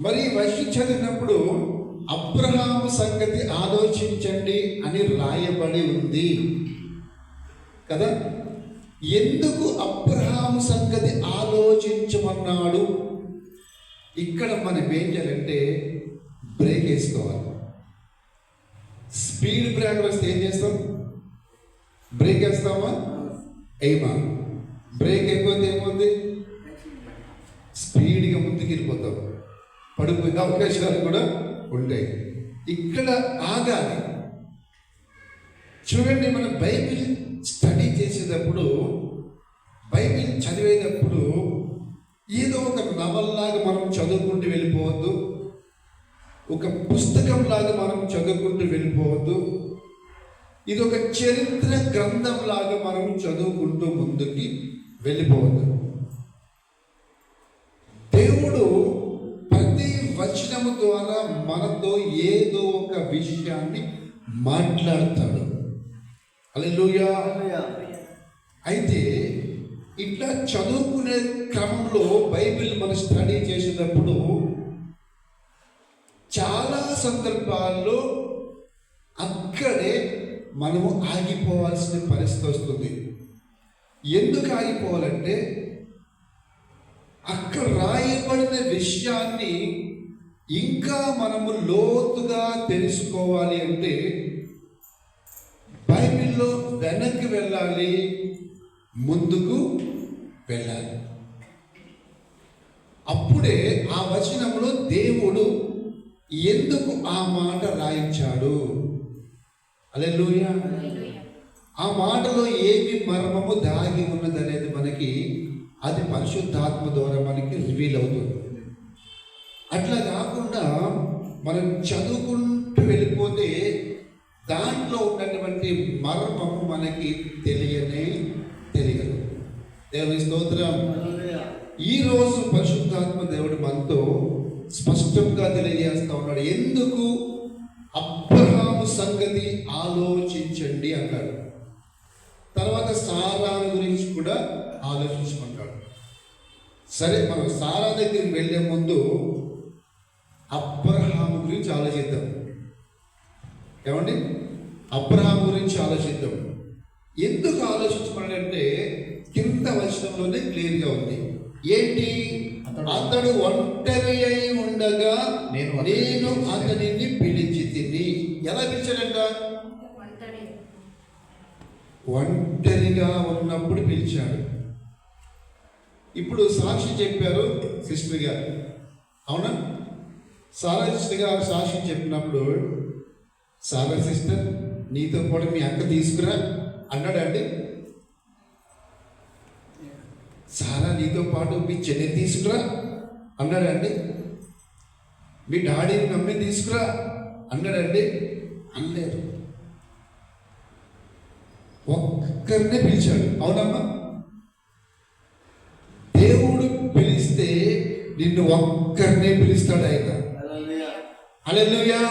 మరి వైశ్య చదివినప్పుడు అబ్రహాము సంగతి ఆలోచించండి అని రాయబడి ఉంది. కదా? ఎందుకు అబ్రహాము సంగతి ఆలోచించమన్నాడు? ఇక్కడ మనం ఏం చేయాలంటే బ్రేక్ వేసుకోవాలి. స్పీడ్ బ్రేక్ వస్తే ఏం చేస్తాం? బ్రేక్ వేస్తామా? ఏమా బ్రేక్ అయిపోతే ఏముంది స్పీడ్గా ముందుకు వెళ్ళిపోతాం పడుకునే అవకాశాలు కూడా ఉంటాయి. ఇక్కడ ఆగాలి. చూడండి మనం బైబిల్ స్టడీ చేసేటప్పుడు బైబిల్ చదివేటప్పుడు ఏదో ఒక నవల్లాగా మనం చదువుకుంటూ వెళ్ళిపోవద్దు. ఒక పుస్తకంలాగా మనం చదువుకుంటూ వెళ్ళిపోవద్దు. ఇది ఒక చరిత్ర గ్రంథంలాగా మనం చదువుకుంటూ ముందుకి వెళ్ళిపోవద్దు. ద్వారా మనతో ఏదో ఒక విషయాన్ని మాట్లాడతాడు. అలెలుయా అయితే ఇట్లా చదువుకునే క్రమంలో బైబిల్ మనం స్టడీ చేసేటప్పుడు చాలా సందర్భాల్లో అక్కడే మనము ఆగిపోవాల్సిన పరిస్థితి వస్తుంది. ఎందుకు ఆగిపోవాలంటే అక్కడ రాయబడిన విషయాన్ని ఇంకా మనము లోతుగా తెలుసుకోవాలి అంటే బైబిల్లో వెనక్కి వెళ్ళాలి ముందుకు వెళ్ళాలి. అప్పుడే ఆ వచనంలో దేవుడు ఎందుకు ఆ మాట రాయించాడు? అలెలుయ ఆ మాటలో ఏమి మర్మము దాగి ఉన్నదనేది మనకి అది పరిశుద్ధాత్మ ద్వారా మనకి రివీల్ అవుతుంది. అట్లా కాకుండా మనం చదువుకుంటూ వెళ్ళిపోతే దాంట్లో ఉన్నటువంటి మర్మము మనకి తెలియనే తెలియదు. దేవుని స్తోత్రం. ఈ రోజు పరిశుద్ధాత్మ దేవుడు మనతో స్పష్టంగా తెలియజేస్తా ఉన్నాడు. ఎందుకు? అబ్రహాము సంగతి ఆలోచించండి అన్నాడు తర్వాత సారాను గురించి కూడా ఆలోచించమంటాడు సరే మనం సారా దగ్గరికి వెళ్ళే ముందు అబ్రహాము గురించి ఆలోచిద్దాం. ఏమండి? అబ్రహాం గురించి ఆలోచిద్దాం. ఎందుకు ఆలోచించమనంటే కింద వచనంలోనే క్లియర్గా ఉంది. ఏంటి? అతడు ఒంటరి అయి ఉండగా నేను నేను అతనిని పిలిచి తిని. ఎలా పిలిచాడంట? ఒంటరిగా ఉన్నప్పుడు పిలిచాడు. ఇప్పుడు సాక్షి చెప్పారు సిస్టర్ గారు. అవునా? సారా సిస్టర్ గారు సాక్షి చెప్పినప్పుడు సారా సిస్టర్ నీతో పాటు మీ అక్క తీసుకురా అన్నాడండి. సారా నీతో పాటు మీ చెల్లి తీసుకురా అన్నాడండి. మీ డాడీని నమ్మి తీసుకురా అన్నాడండి. అనలేదు. ఒక్కరినే పిలిచాడు. అవునమ్మా. దేవుడు పిలిస్తే నిన్ను ఒక్కరినే పిలుస్తాడు ఆయన. అలెలుయా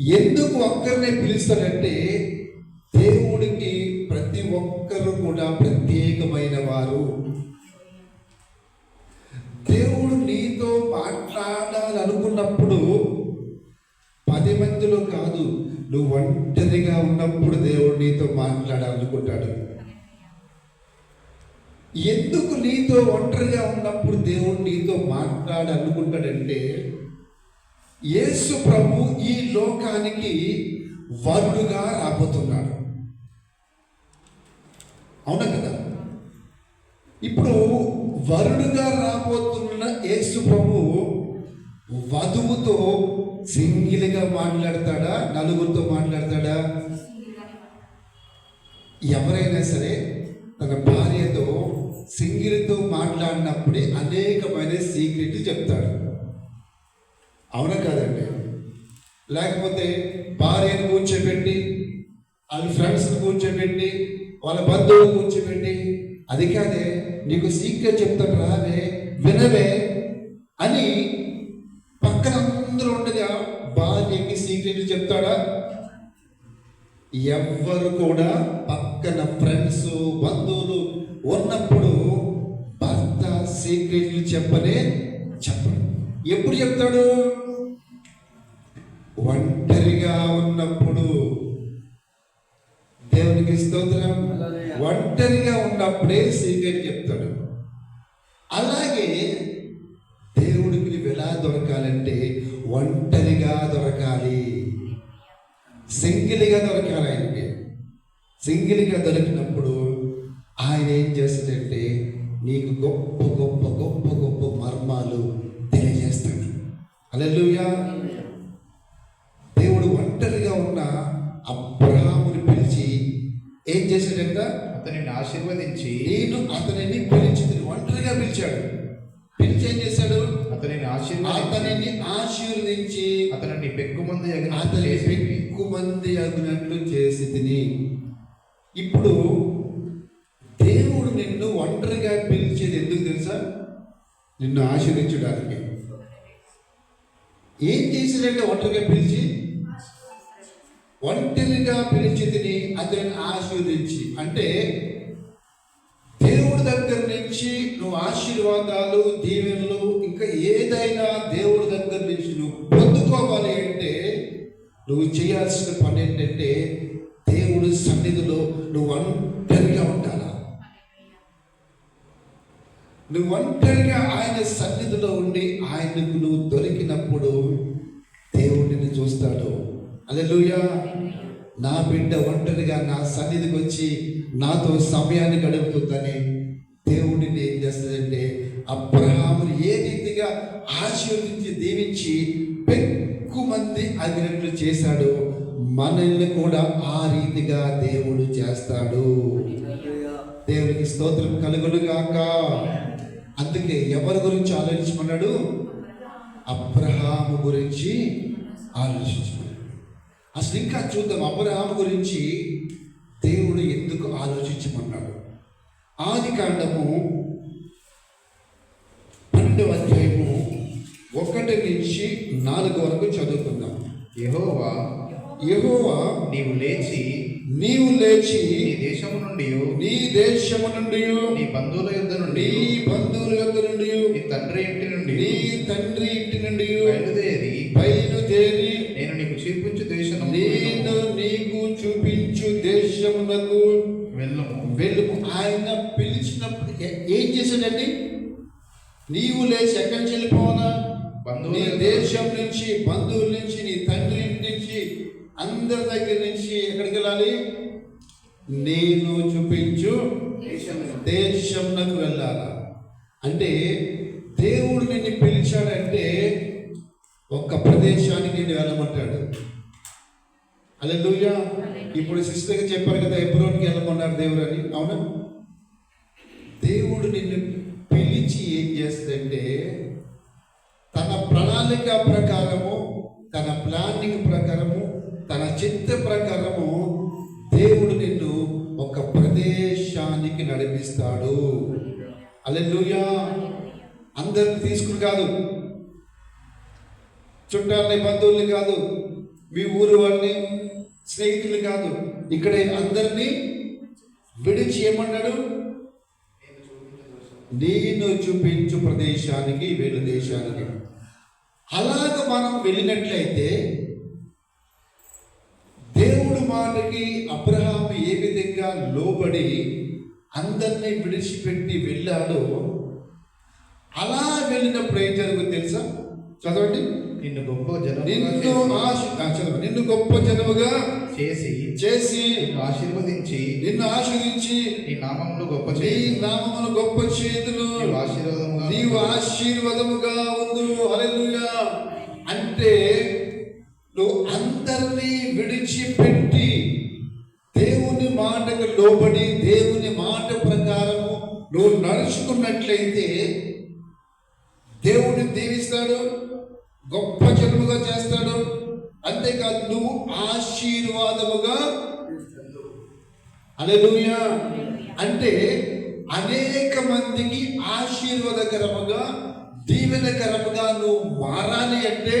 ఎందుకు ఒక్కరినే పిలుస్తాడంటే దేవుడికి ప్రతి ఒక్కరు కూడా ప్రత్యేకమైన వారు. దేవుడు నీతో మాట్లాడాలనుకున్నప్పుడు పది మందిలో కాదు నువ్వు ఒంటరిగా ఉన్నప్పుడు దేవుడు నీతో మాట్లాడాలనుకుంటాడు. ఎందుకు నీతో ఒంటరిగా ఉన్నప్పుడు దేవుడు నీతో మాట్లాడాలనుకుంటాడంటే యేసు ప్రభు ఈ లోకానికి వరుడుగా రాబోతున్నాడు. అవునా కదా? ఇప్పుడు వరుడుగా రాబోతున్న యేసు ప్రభు వధువుతో సింగిల్గా మాట్లాడతాడా? నలుగురితో మాట్లాడతాడా? ఎవరైనా సరే తన భార్యతో సింగిల్తో మాట్లాడినప్పుడే అనేకమైన సీక్రెట్లు చెప్తాడు. అవునా కాదండి? లేకపోతే భార్యను కూర్చోబెట్టి వాళ్ళ ఫ్రెండ్స్ని కూర్చోబెట్టి వాళ్ళ బంధువులు కూర్చోబెట్టి అది కాదే నీకు సీక్రెట్ చెప్తాను రావే వినవే అని పక్కన అందరూ ఉండగా భార్యకి సీక్రెట్లు చెప్తాడా? ఎవ్వరు కూడా పక్కన ఫ్రెండ్స్ బంధువులు ఉన్నప్పుడు భర్త సీక్రెట్లు చెప్పనే చెప్పడు. ఎప్పుడు చెప్తాడు? ఒంటరిగా ఉన్నప్పుడు దేవునికి స్తోత్రం. ఒంటరిగా ఉన్నప్పుడే సీక్రెట్ చెప్తాడు. అలాగే దేవుడికి నువ్వు ఎలా దొరకాలంటే ఒంటరిగా దొరకాలి. సింగిల్గా దొరకాలి ఆయనకి. సింగిల్గా దొరికినప్పుడు ఆయన ఏం చేస్తాడంటే నీకు గొప్ప గొప్ప గొప్ప గొప్ప మర్మాలు తెలియజేస్తాడు. అలెలుయా ఆశీర్వదించి నేను అతనిని పిలిచి ఒంటరిగా పిలిచాడు. పిలిచి ఏం చేశాడు? అతనిని ఆశీర్వదించి అతనిని ఆశీర్వదించి అతనిని పెక్కుమంది అతని చేసి ఎక్కువ మంది అగినట్లు చేసి తిని. ఇప్పుడు దేవుడు నిన్ను ఒంటరిగా పిలిచేది ఎందుకు తెలుసా? నిన్ను ఆశీర్వించడానికి ఏం చేశాడంటే ఒంటరిగా పిలిచి? ఒంటరిగా పిలిచి తిని అతని ఆశీర్వదించి. అంటే దగ్గర నుంచి నువ్వు ఆశీర్వాదాలు దీవెనలు ఇంకా ఏదైనా దేవుడి దగ్గర నుంచి నువ్వు పొందుకోవాలి అంటే నువ్వు చేయాల్సిన పని ఏంటంటే దేవుడి సన్నిధిలో నువ్వు ఒంటరిగా ఉండాలా? నువ్వు ఒంటరిగా ఆయన సన్నిధిలో ఉండి ఆయనకు నువ్వు దొరికినప్పుడు దేవుడిని చూస్తాడు. అలెలుయా నా బిడ్డ ఒంటరిగా నా సన్నిధికి వచ్చి నాతో సమయాన్ని గడుపుతుందని ఆశీర్వదించి దీవించి పెక్కు మంది అగినట్లు చేశాడు. మనల్ని కూడా ఆ రీతిగా దేవుడు చేస్తాడు. దేవునికి స్తోత్రం కలుగునుగాక. అందుకే ఎవరి గురించి ఆలోచించమన్నాడు? అబ్రహాము గురించి ఆలోచించమన్నాడు. అసలు ఇంకా చూద్దాం అబ్రహాము గురించి దేవుడు ఎందుకు ఆలోచించమన్నాడు? ఆది కాండము పన్నెండవ ఒకటి నుంచి నాలుగు వరకు చదువుకుందాం. యెహోవా యెహోవా నీవు లేచి నీవు లేచి నీ దేశము నుండి నీ దేశము నుండి నీ బంధువుల యుద్ధ నుండి నీ బంధువుల యొద్ద నుండి నీ తండ్రి ఇంటి నుండి నీ తండ్రి ఇంటి నుండి బయలుదేరి బయలుదేరి నేను నీకు చూపించు దేశం నేను నీకు చూపించు దేశమునకు వెళ్ళము. వెళ్ళుము. ఆయన పిలిచినప్పుడు ఏ- చేశాడండి? నీవు లేచి ఎక్కడి నుంచి వెళ్ళిపోవాలా? బంధువుల దేశం నుంచి బంధువుల నుంచి నీ తండ్రి ఇంటి నుంచి అందరి దగ్గర నుంచి ఎక్కడికి వెళ్ళాలి? నేను చూపించు దేశంలోకి వెళ్ళాలా? అంటే దేవుడు నిన్ను పిలిచాడంటే ఒక్క ప్రదేశానికి నేను వెళ్ళమంటాడు. అలా ఇప్పుడు సిస్టర్గా చెప్పారు కదా ఎబ్రోన్కి వెళ్ళమన్నారు దేవుడు అని. అవునా? దేవుడు నిన్ను పిలిచి ఏం తన ప్రణాళిక ప్రకారము తన ప్లానింగ్ ప్రకారము తన చిత్త ప్రకారము దేవుడు నిన్ను ఒక ప్రదేశానికి నడిపిస్తాడు. అల్లెలుయా అందరిని తీసుకుని కాదు. చుట్టాలని బంధువుల్ని కాదు. మీ ఊరు వాళ్ళని స్నేహితులు కాదు. ఇక్కడే అందరినీ విడిచి ఏమన్నాడు? నేను చూపించు ప్రదేశానికి వీళ్ళ దేశానికి. అలాగ మనం వెళ్ళినట్లయితే దేవుడు మాటకి అబ్రహాం ఏ విధంగా లోబడి అందరినీ విడిచిపెట్టి వెళ్ళాడో అలా వెళ్ళినప్పుడు ఏం జరుగుతుంది తెలుసా? చదవండి. నిన్ను గొప్ప జనముగా నిన్ను ఆశ చదవండి. నిన్ను గొప్ప జనముగా చేసి చేసి ఆశీర్వదించి నిన్ను ఆశ్రదించి నీ నామములు గొప్ప నీ చేసి నామమును గొప్ప చేతులు ఆశీర్వాదముగా నీవు ఆశీర్వాదముగా ఉండు. హల్లెలూయా. అంటే నువ్వు అందరినీ విడిచిపెట్టి దేవుని మాటకు లోబడి దేవుని మాట ప్రకారము నువ్వు నడుచుకున్నట్లయితే దేవుడిని దీవిస్తాడు గొప్ప జన్మగా చేస్తాడు. అంతేకాదు నువ్వు ఆశీర్వాదముగా అలెలుయా అంటే అనేక మందికి ఆశీర్వాదకరముగా దీవెనకరముగా నువ్వు మారాలి అంటే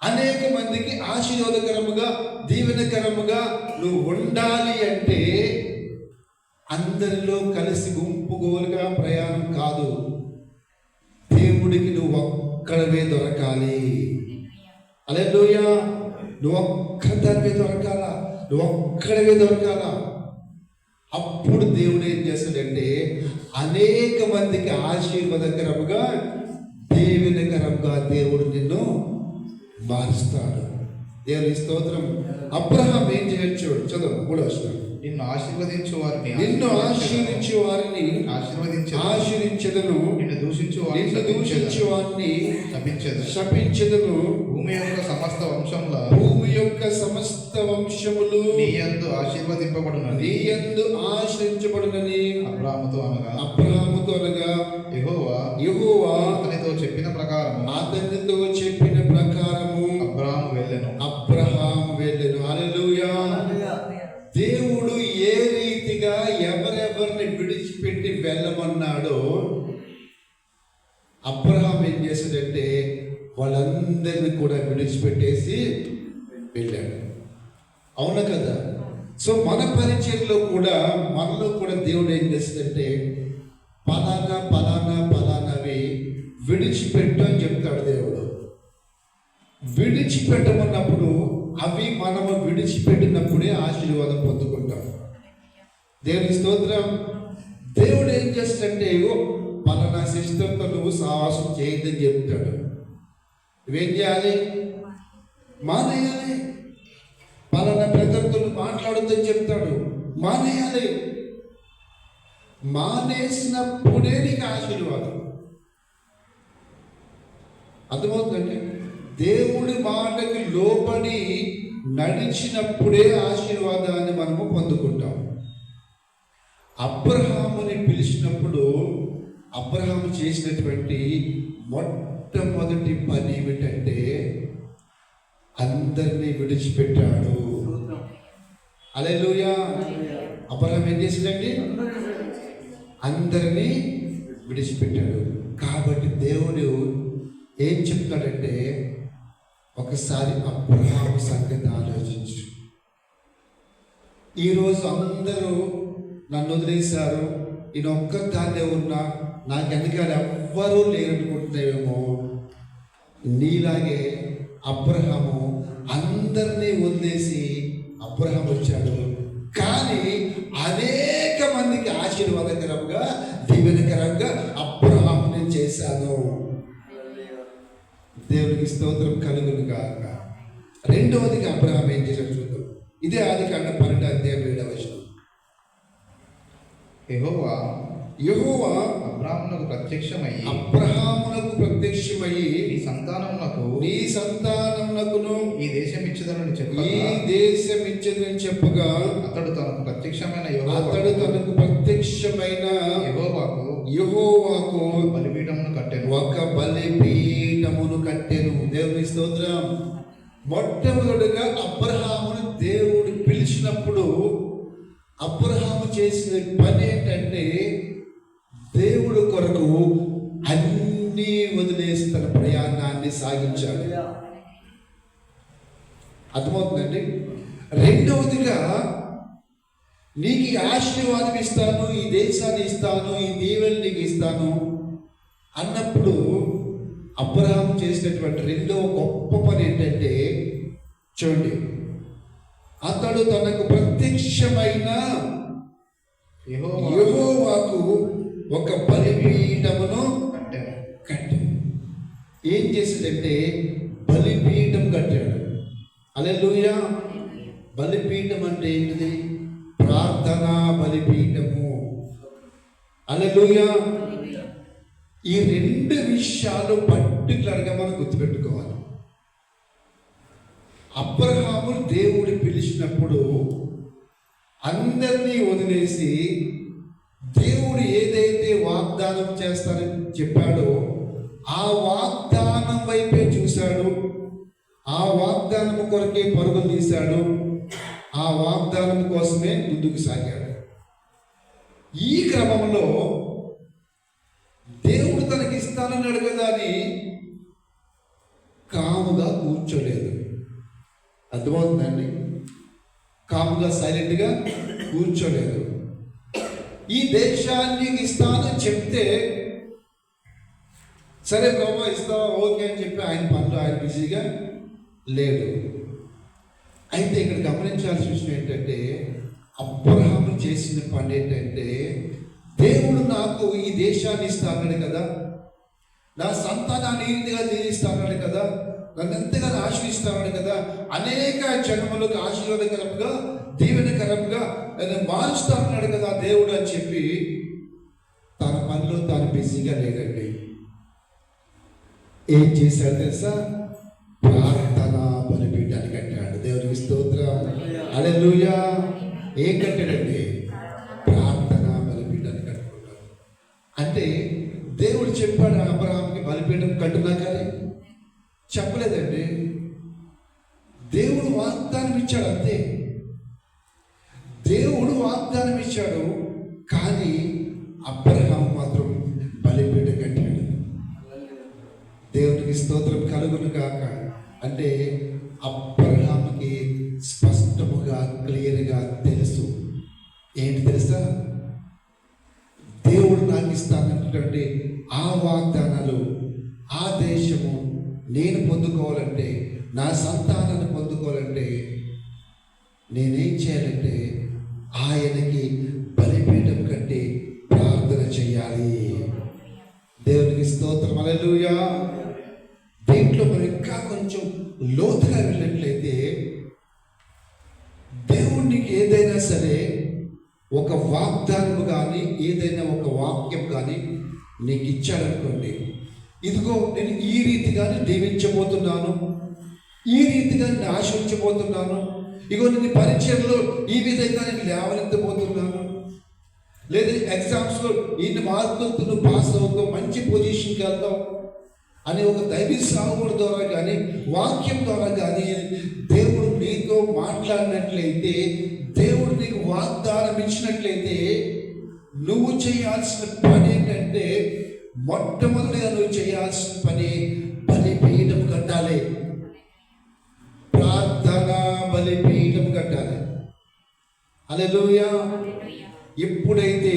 అనేక మందికి ఆశీర్వాదకరముగా దీవెనకరముగా నువ్వు ఉండాలి అంటే అందరిలో కలిసి గుంపుగోలుగా ప్రయాణం కాదు. దేవుడికి నువ్వు ఒక్కడవే దొరకాలి. అలే నువ్వు ఒక్కదానివే దొరకాల నువ్వు ఒక్కడవే దొరకాల. అప్పుడు దేవుడు ఏం చేస్తాడంటే అనేక మందికి ఆశీర్వాదకరముగా దీవెనకరంగా దేవుడు నిన్ను మారుస్తాడు. దేవుని స్తోత్రం. అబ్రహాం ఏం చేయొచ్చు చదువు మూడో వచనం. నిన్ను ఆశీర్వదించు వారిని నిన్ను ఆశీర్వించే వారిని ఆశీర్వదించు ఆశీర్వించదను నిన్ను దూషించు వారిని నిన్ను దూషించే వారిని శపించదు శపించదను. భూమి యొక్క సమస్త వంశంలో భూమి యొక్క సమస్త వంశములు నీ యందు ఆశీర్వదింపబడునని. నీ యందు ఆశ్రయించబడునని అబ్రాముతో అనగా అబ్రహాముతో అనగా యెహోవా యెహోవా అతనితో చెప్పిన ప్రకారం అతనితో చెప్పిన అబ్రహాం ఏం చేశాడంటే వాళ్ళందరినీ కూడా విడిచిపెట్టేసి వెళ్ళాడు. అవునా కదా? సో మన పరిచయంలో కూడా మనలో కూడా దేవుడు ఏం చేస్తాడంటే పలానా పలానా పలానావి విడిచిపెట్టు అని చెప్తాడు దేవుడు. విడిచిపెట్టమన్నప్పుడు అవి మనము విడిచిపెట్టినప్పుడే ఆశీర్వాదం పొందుకుంటాం. దేవుని స్తోత్రం. దేవుడు ఏం చేస్తాడంటే సిస్టర్తో నువ్వు సావాసం చేయొద్దని చెప్తాడు. నువ్వేం చేయాలి మానేయాలి. పలానా బ్రదర్తో నువ్వు మాట్లాడొద్దని చెప్తాడు. మానేయాలి. మానేసినప్పుడే నీకు ఆశీర్వాదం. అర్థమవుతుందండి? దేవుడి మాటకి లోబడి నడిచినప్పుడే ఆశీర్వాదాన్ని మనము పొందుకుంటాం. అబ్రహాముని పిలిచినప్పుడు అబ్రహాము చేసినటువంటి మొట్టమొదటి పని ఏమిటంటే అందరినీ విడిచిపెట్టాడు. అలెలుయా అబ్రహాం ఏం చేసిందండి? అందరినీ విడిచిపెట్టాడు. కాబట్టి దేవుడు ఏం చెప్తాడంటే ఒకసారి అబ్రహాం సంగతి ఆలోచించు. ఈరోజు అందరూ నన్ను వదిలేశారు. నేను ఒక్కదాన్నే ఉన్నా. నాకు వెనకాల ఎవ్వరూ లేరనుకుంటున్నావేమో. నీలాగే అబ్రహము అందరినీ వదిలేసి అబ్రహం వచ్చాడు. కానీ అనేక మందికి ఆశీర్వాదకరంగా దీవెనకరంగా అబ్రహాం నేను చేశాను. దేవునికి స్తోత్రం కలుగును కాక రెండవదిగా అబ్రహాం ఏం చేశాడు చూద్దాం. ఇదే ఆది కాండ పన్నెండు అధ్యాయం ఏడవ యహోవా యహోవా అబ్రామునకు ప్రత్యక్షమయ్యి అబ్రహామునకు ప్రత్యక్షమయ్యి నీ సంతానమునకు నీ సంతానమునకును ఈ దేశం ఇచ్చదనని ఈ చెప్పగా దేశం ఇచ్చదని చెప్పగా అతడు తనకు ప్రత్యక్షమైన అతడు తనకు ప్రత్యక్షమైన యెహోవాకు యెహోవాకు బలిపీఠమును కట్టెను. ఒక బలిపీఠమును కట్టెను. దేవుని స్తోత్రం. మొట్టమొదటిగా అబ్రహామును దేవుడు పిలిచినప్పుడు అబ్రహాము చేసిన పని ఏంటంటే దేవుడు కొరకు అన్నీ వదిలేసి తన ప్రయాణాన్ని సాగించాడు. అర్థమవుతుందండి? రెండవదిగా నీకు ఈ ఆశీర్వాదం ఇస్తాను ఈ దేశాన్ని ఇస్తాను ఈ దీవెని నీకు ఇస్తాను అన్నప్పుడు అబ్రహాం చేసినటువంటి రెండవ గొప్ప పని ఏంటంటే చూడండి అతడు తనకు ప్రత్యక్షమైన యెహోవా. యెహోవాకు ఒక బలిపీఠమును కట్టెను కట్టాడు. ఏం చేసిందంటే బలిపీఠం కట్టాడు. అలెలుయా బలిపీఠం అంటే ఏంటిది? ప్రార్థనా బలిపీఠము. అలెలుయా ఈ రెండు విషయాలు పర్టికులర్గా మనం గుర్తుపెట్టుకోవాలి. అబ్రహాము దేవుడు పిలిచినప్పుడు అందరినీ వదిలేసి దేవుడు ఏదైతే వాగ్దానం చేస్తానని చెప్పాడో ఆ వాగ్దానం వైపే చూశాడు. ఆ వాగ్దానం కొరకే పరుగులు తీశాడు. ఆ వాగ్దానం కోసమే ముందుకు సాగాడు. ఈ క్రమంలో దేవుడు తనకి ఇస్తానన్నాడు కదా అని కాముగా కూర్చోలేదు. అర్థమవుతుందండి? కాముగా సైలెంట్గా కూర్చోలేదు. ఈ దేశాన్ని ఇస్తానని చెప్తే సరే బ్రహ్మ ఇస్తావా ఓకే అని చెప్పి ఆయన పనులు ఆయన బిజీగా లేడు అయితే ఇక్కడ గమనించాల్సిన విషయం ఏంటంటే అబ్రహాము చేసిన పని ఏంటంటే దేవుడు నాకు ఈ దేశాన్ని ఇస్తాడు కదా. నా సంతానాన్ని ఈ రీతిగా కదా. నన్ను ఆశ్రయిస్తామని కదా అనేక జన్మలకు ఆశీర్వాదకరంగా దీవెనకరంగా నన్ను ఉన్నాడు కదా దేవుడు అని చెప్పి తన పనిలో తాను బిజీగా లేదండి. ఏం చేశాడు తెలుసా? ప్రార్థన బలిపీఠాన్ని కట్టాడు. దేవునికి స్తోత్రం. అలెలుయా ఏం కట్టాడండి? ప్రార్థన బలిపీఠాన్ని కట్టుకున్నాడు. అంటే దేవుడు చెప్పాడు అబ్రహాంకి బలిపీఠం కట్టున్నా కానీ చెప్పలేదండి. దేవుడు వాగ్దానం ఇచ్చాడు అంతే దేవుడు వాగ్దానం ఇచ్చాడు కానీ అబ్రహాం మాత్రం బలిపీఠం కట్టాడు. దేవునికి స్తోత్రం కలుగును కాక అంటే అబ్రహాంకి స్పష్టముగా క్లియర్గా తెలుసు. ఏంటి తెలుసా? దేవుడు నాకు ఇస్తానంటే ఆ వాగ్దానాలు ఆ దేశము నేను పొందుకోవాలంటే నా సంతానాన్ని పొందుకోవాలంటే నేనేం చేయాలంటే ఆయనకి బలిపీఠం కట్టి ప్రార్థన చేయాలి. దేవునికి స్తోత్రం. అలెలుయా దీంట్లో మనం ఇంకా కొంచెం లోతుగా వెళ్ళినట్లయితే దేవునికి ఏదైనా సరే ఒక వాగ్దానం కానీ ఏదైనా ఒక వాక్యం కానీ నీకు ఇచ్చాడనుకోండి ఇదిగో నేను ఈ రీతిగానే దీవించబోతున్నాను. ఈ రీతిగా నేను ఆశించబోతున్నాను ఇగో నేను పరిచయంలో ఈ విధంగా నేను లేవనెత్తబోతున్నాను. లేదా ఎగ్జామ్స్లో ఇన్ని మార్కులతో నువ్వు పాస్ అవుతావు మంచి పొజిషన్కి వెళ్తావు అనే ఒక దైవీ సాగుడు ద్వారా కానీ వాక్యం ద్వారా కానీ దేవుడు నీతో మాట్లాడినట్లయితే దేవుడు నీకు వాగ్దానం ఇచ్చినట్లయితే నువ్వు చేయాల్సిన పని ఏంటంటే మొట్టమొదటిగా నువ్వు చేయాల్సిన పని బలిపీఠం కట్టాలి. ప్రార్థన బలిపీఠం కట్టాలి. అలెలుయా ఎప్పుడైతే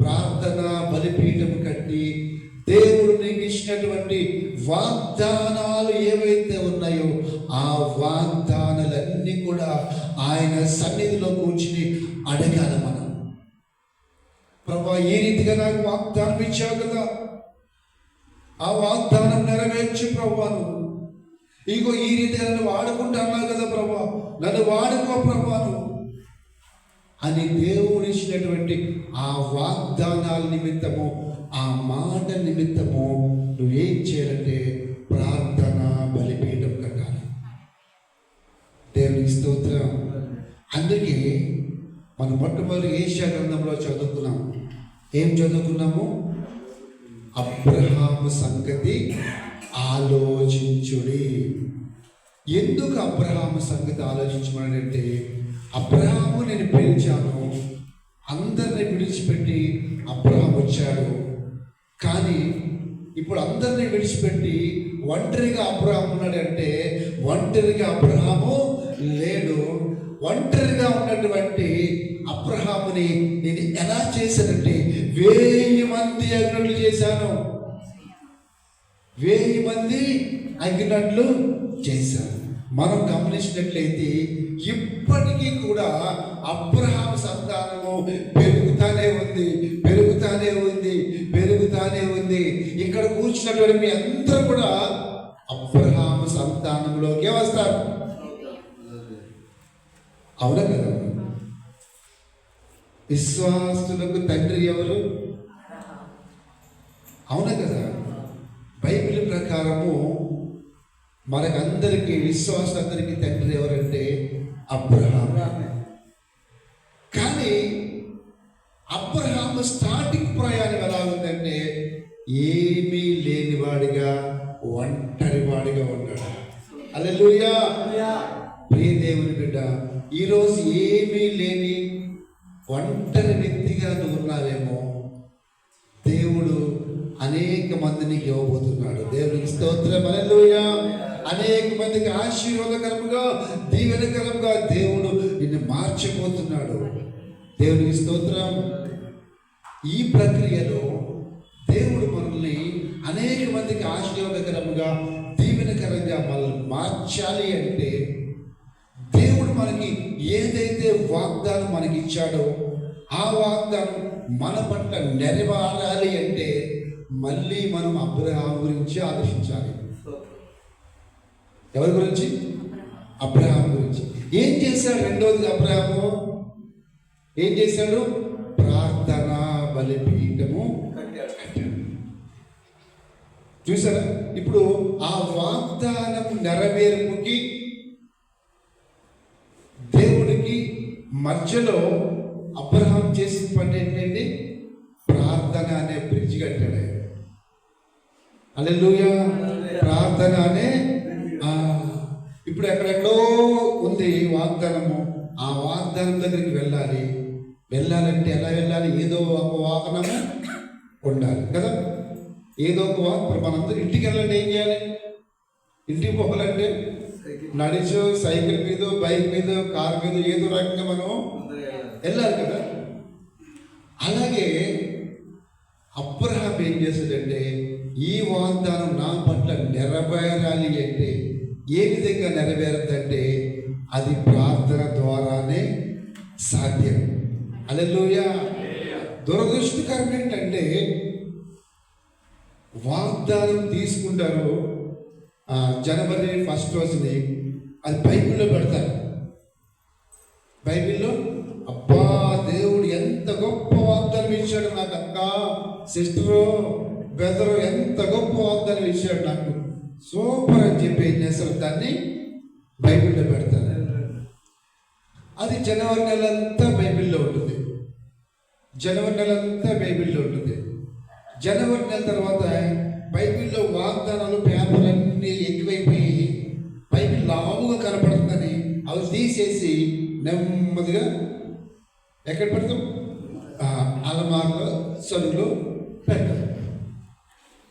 ప్రార్థన బలిపీఠం కట్టి దేవుడు నీకు ఇచ్చినటువంటి వాగ్దానాలు ఏవైతే ఉన్నాయో ఆ వాగ్దానాలన్నీ కూడా ఆయన సన్నిధిలో కూర్చుని అడగాలన్నమాట. ప్రభా ఈ రీతిగా నాకు వాగ్దానం ఇచ్చావు కదా? ఆ వాగ్దానం నెరవేర్చి ప్రభా నువ్వు. ఇగో ఈ రీతిగా నన్ను వాడుకుంటున్నావు కదా ప్రభా. నన్ను వాడుకో ప్రభా నువ్వు. అని దేవుడు ఇచ్చినటువంటి ఆ వాగ్దానాల నిమిత్తము ఆ మాట నిమిత్తము నువ్వేం చేయాలంటే ప్రార్థన బలిపీఠం కట్టాలి. దేవునికి స్తోత్రం. అందుకే మనం మొట్టమొదటి ఏషియా గ్రంథంలో చదువుకున్నాం. ఏం చదువుకున్నాము? అబ్రహాము సంగతి ఆలోచించుడి. ఎందుకు అబ్రహాము సంగతి ఆలోచించమనంటే అబ్రహాము నేను పిలిచాను. అందరిని విడిచిపెట్టి అబ్రహాం వచ్చాడు. కానీ ఇప్పుడు అందరిని విడిచిపెట్టి ఒంటరిగా అబ్రహాం ఉన్నాడంటే ఒంటరిగా అబ్రహాము లేడు. ఒంటరిగా ఉన్నటువంటి అబ్రహాముని నేను ఎలా చేశానంటే వెయ్యి మంది అగ్నులు చేశాను. వెయ్యి మంది అగ్గినట్లు చేశారు మనం గమనించినట్లయితే ఇప్పటికీ కూడా అబ్రహాం సంతానము పెరుగుతానే ఉంది పెరుగుతానే ఉంది పెరుగుతానే ఉంది. ఇక్కడ కూర్చున్నటువంటి మీ అందరూ కూడా అబ్రహాం సంతానంలోకే వస్తారు. అవునా కదా? విశ్వాసులకు తండ్రి ఎవరు? అవునా కదా? బైబిల్ ప్రకారము మనకందరికీ విశ్వాసులందరికీ తండ్రి ఎవరంటే అబ్రహాం కానీ అబ్రహాం స్టార్టింగ్ ప్రయాణం ఎలా ఉందంటే ఏమీ లేనివాడిగా ఒంటరివాడిగా ఉన్నాడు. అల్లెలుయా ప్రియ దేవుని బిడ్డ ఈరోజు ఏమీ లేని ఒంటరి వ్యక్తిగా నువ్వు ఉన్నావేమో దేవుడు అనేక మందిని ఇవ్వబోతున్నాడు. దేవునికి స్తోత్రం. అలెలుయా అనేక మందికి ఆశీర్వాదకరముగా దీవెనకరముగా దేవుడు నిన్ను మార్చిపోతున్నాడు దేవునికి స్తోత్రం. ఈ ప్రక్రియలో దేవుడు మనల్ని అనేక మందికి ఆశీర్వాదకరముగా దీవెనకరంగా మనల్ని మార్చాలి అంటే దేవుడు మనకి ఏదైతే వాగ్దానం మనకి ఇచ్చాడో ఆ వాగ్దానం మన పట్ల నెరవేరాలి అంటే మళ్ళీ మనం అబ్రహాం గురించి ఆలోచించాలి. ఎవరి గురించి? అబ్రహాం గురించి. ఏం చేశాడు రెండోది అబ్రహాము? ఏం చేశాడు? ప్రార్థన బలిపీఠము కట్టాడు. చూసారా? ఇప్పుడు ఆ వాగ్దానం నెరవేర్పుకి మధ్యలో అబ్రహాం చేసిన పని ఏంటండి? ప్రార్థన అనే బ్రిడ్జ్ కట్టాడు ఆయన. హల్లెలూయా. ప్రార్థన అనే ఇప్పుడు ఎక్కడెక్కడో ఉంది వాగ్దానము. ఆ వాగ్దానం దగ్గరికి వెళ్ళాలి. వెళ్ళాలంటే ఎలా వెళ్ళాలి? ఏదో ఒక వాహనము ఉండాలి కదా? ఏదో ఒక వాహనం. మనందరూ ఇంటికి వెళ్ళాలంటే ఏం చేయాలి? ఇంటికి పోవాలంటే నడిచో సైకిల్ మీద బైక్ మీద కార్ మీద ఏదో రకంగా మనం వెళ్ళాలి కదా. అలాగే అబ్రహాం ఏం చేశాడంటే ఈ వాగ్దానం నా పట్ల నెరవేరాలి అంటే ఏ విధంగా నెరవేరదంటే అది ప్రార్థన ద్వారానే సాధ్యం. అలెలుయ దురదృష్టకరం ఏంటంటే వాగ్దానం తీసుకుంటారు జనవరి ఫస్ట్ రోజుని అది బైబిల్లో పెడతారు. బైబిల్లో అబ్బా దేవుడు ఎంత గొప్ప వాగ్దానం ఇచ్చాడు నాకు అక్క సిస్టరు బ్రదరు ఎంత గొప్ప వాగ్దానం ఇచ్చాడు నాకు. సూపర్ అని చెప్పి ఏం దాన్ని బైబిల్లో పెడతారు. అది జనవరి నెల అంతా బైబిల్లో ఉంటుంది. జనవరి నెల అంతా బైబిల్లో ఉంటుంది. జనవరి నెల తర్వాత బైబిల్లో వాగ్దానాలు పేపర్ అన్నీ ఎక్కువైపోయి బైబిల్ లావుగా కనపడుతుందని అవి తీసేసి నెమ్మదిగా ఎక్కడ పెడతాం? అలమార్లో సరుకులు పెడతాం.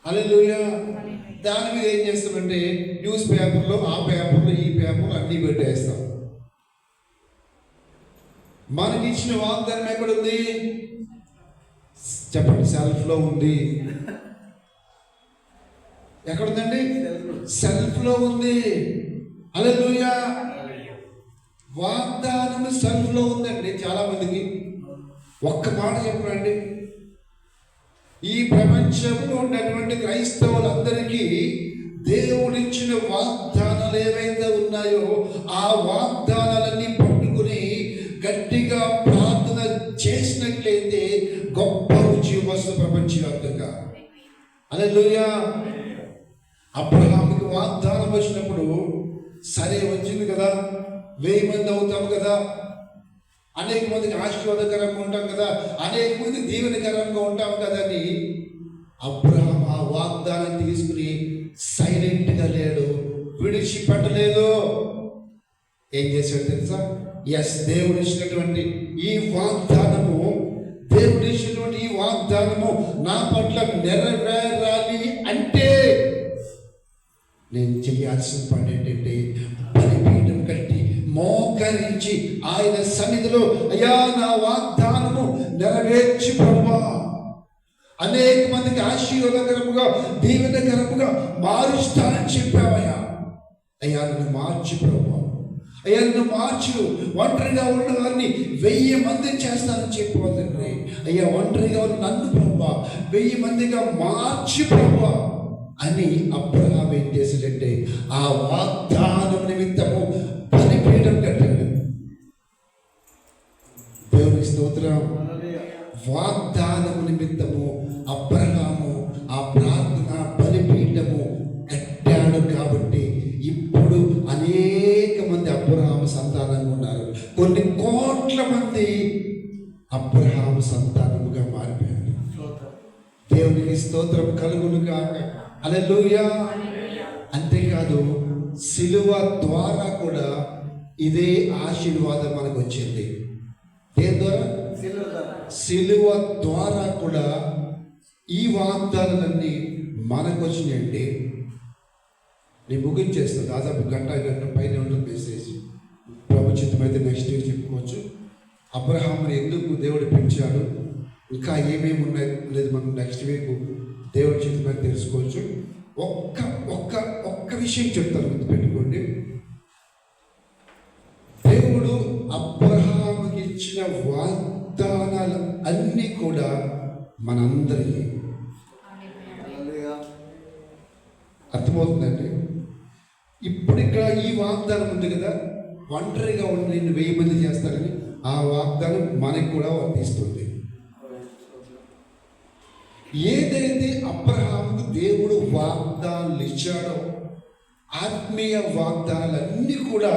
అలెలుయ దాని మీద ఏం చేస్తామంటే న్యూస్ పేపర్లో ఆ పేపర్లో ఈ పేపర్లు అన్నీ పెట్టేస్తాం. మనకి ఇచ్చిన వాగ్దానం ఎక్కడుంది? చెప్పండి సెల్ఫ్లో ఉంది. ఎక్కడుందండి? సెల్ఫ్లో ఉంది. అలెలుయ వాగ్దానం సెల్ఫ్లో ఉందండి చాలా మందికి. ఒక్క మాట చెప్పండి. ఈ ప్రపంచంలో ఉన్నటువంటి క్రైస్తవులందరికీ దేవుడిచ్చిన వాగ్దానాలు ఏవైతే ఉన్నాయో ఆ వాగ్దానాలన్నీ పట్టుకుని గట్టిగా ప్రార్థన చేసినట్లయితే గొప్ప రుచి వస్తుంది ప్రపంచవ్యాప్తంగా. అలెలుయా అబ్రహాముకి వాగ్దానం వచ్చినప్పుడు సరే వచ్చింది కదా వెయ్యి మంది అవుతాం కదా అనేక మందికి ఆశీర్వాదకరంగా ఉంటాం కదా అనేక మంది దీవెనకరంగా ఉంటాం కదా అని అబ్రహం ఆ వాగ్దానం తీసుకుని సైలెంట్గా లేడు విడిచిపెట్టలేదు. ఏం చేశాడు తెలుసా? ఎస్ దేవుడు ఇచ్చినటువంటి ఈ వాగ్దానము దేవుడు ఇచ్చినటువంటి ఈ వాగ్దానము నా పట్ల నెరవేరాలి. నేను చేయాల్సిన పని ఏంటంటే బలిపీఠం కట్టి మోకరించి ఆయన సన్నిధిలో అయ్యా నా వాగ్దానము నెరవేర్చి ప్రభా. అనేక మందికి ఆశీర్వాదకరముగా దీవెనకరముగా మారుస్తానని చెప్పావయ్యా. అయ్యా నన్ను మార్చి ప్రభా. అయ్యా నన్ను మార్చు. ఒంటరిగా ఉన్న వారిని వెయ్యి మందిని చేస్తానని చెప్పిపోతుంది అయ్యా ఒంటరిగా ఉన్న నన్ను ప్రభా వెయ్యి మందిగా మార్చి ప్రభా. అని అబ్రహాం ఏం చేశాడంటే ఆ వాగ్దానం నిమిత్తము బలిపీఠం కట్టాడు. దేవునికి స్తోత్రం. వాగ్దానము నిమిత్తము అబ్రహాము ఆ ప్రార్థన బలిపీఠము కట్టాడు కాబట్టి ఇప్పుడు అనేక మంది అబ్రహాము సంతానంగా ఉన్నారు. కొన్ని కోట్ల మంది అబ్రహాము సంతానముగా మారిపోయారు. దేవునికి స్తోత్రం కలుగును కాక అలెలుయా అంతేకాదు సిలువ ద్వారా కూడా ఇదే ఆశీర్వాదం మనకు వచ్చింది దేని ద్వారా? సిలువ ద్వారా. కూడా ఈ వాగ్దానాలన్నీ మనకు వచ్చినాయండి నేను ముగించేస్తాను దాదాపు గంట గంట పైన ఉంటుంది మెసేజ్. ప్రభుత్వమైతే నెక్స్ట్ ఇయర్ చెప్పుకోవచ్చు. అబ్రహాంని ఎందుకు దేవుడు పెంచాడు? ఇంకా ఏమేమి ఉన్నాయి లేదు మనం నెక్స్ట్ వీక్ దేవుడి చిత్తమని తెలుసుకోవచ్చు. ఒక్క ఒక్క ఒక్క విషయం చెప్తాను గుర్తుపెట్టుకోండి. దేవుడు అబ్రహాముకి ఇచ్చిన వాగ్దానాలు అన్నీ కూడా మనందరి అర్థమవుతుందండి? ఇప్పుడు ఇక్కడ ఈ వాగ్దానం ఉంది కదా ఒంటరిగా ఉండి నిన్ను వెయ్యి మంది చేస్తారని ఆ వాగ్దానం మనకు కూడా వర్తిస్తుంది. ఏదైతే అబ్రహాముకు దేవుడు వాగ్దానాలు ఇచ్చాడో ఆత్మీయ వాగ్దానాలన్నీ కూడా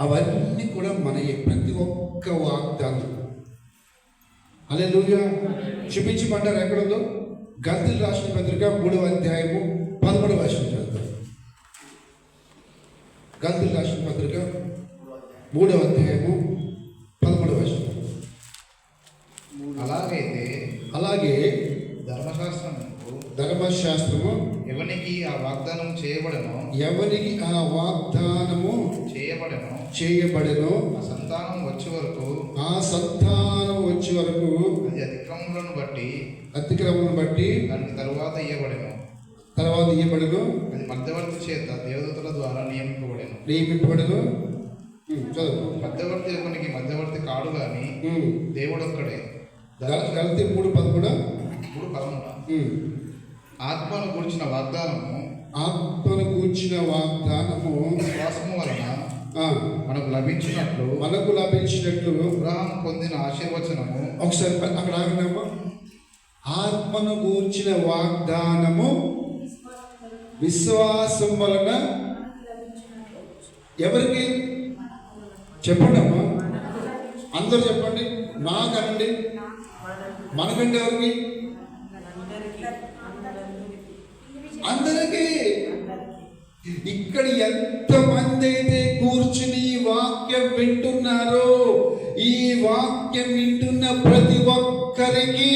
అవన్నీ కూడా మన ప్రతి ఒక్క వాగ్దానం. అలే చూపించమంటారు ఎక్కడుందో? గంతులు రాసిన పత్రిక మూడవ అధ్యాయము పదమూడవ వర్షం చదువుతాం. గంతులు రాసిన పత్రిక మూడవ అధ్యాయము పదమూడవ వర్షం అలాగైతే అలాగే ధర్మశాస్త్రము ధర్మశాస్త్రము. ఎవనికి ఆ వాగ్దానం చేయబడనో ఎవరికి ఆ వాగ్దానము చేయబడనో చేయబడెనో ఆ సంతానం వచ్చే వరకు ఆ సంతానం వచ్చే వరకు అది అతిక్రమములను బట్టి అతిక్రమం బట్టి దానికి తరువాత ఇయ్యబడెను. తర్వాత ఇయ్యబడును. అది మధ్యవర్తి చేత దేవదూతల ద్వారా నియమింపబడెను. నియమింపబడును. మధ్యవర్తి ఒకనికి మధ్యవర్తి కాడు గాని ఉమ్. దేవుడు ఒక్కడే గల- గలతీ మూడు పదమూడు? ఇప్పుడు పదమున ఉమ్. ఆత్మను గురించిన వాగ్దానము ఆత్మను కూర్చిన వాగ్దానము విశ్వాసము వలన మనకు లభించినట్లు మనకు లభించినట్లు అబ్రహాం పొందిన ఆశీర్వచనము ఒకసారి అక్కడ ఆగినామా ఆత్మను కూర్చిన వాగ్దానము విశ్వాసం వలన ఎవరికి? చెప్పండి అమ్మా అందరూ చెప్పండి. నాకనండి. మనకండి ఎవరికి? అందరికీ. ఇక్కడ ఎంతమంది అయితే కూర్చుని ఈ వాక్యం వింటున్నారో ఈ వాక్యం వింటున్న ప్రతి ఒక్కరికి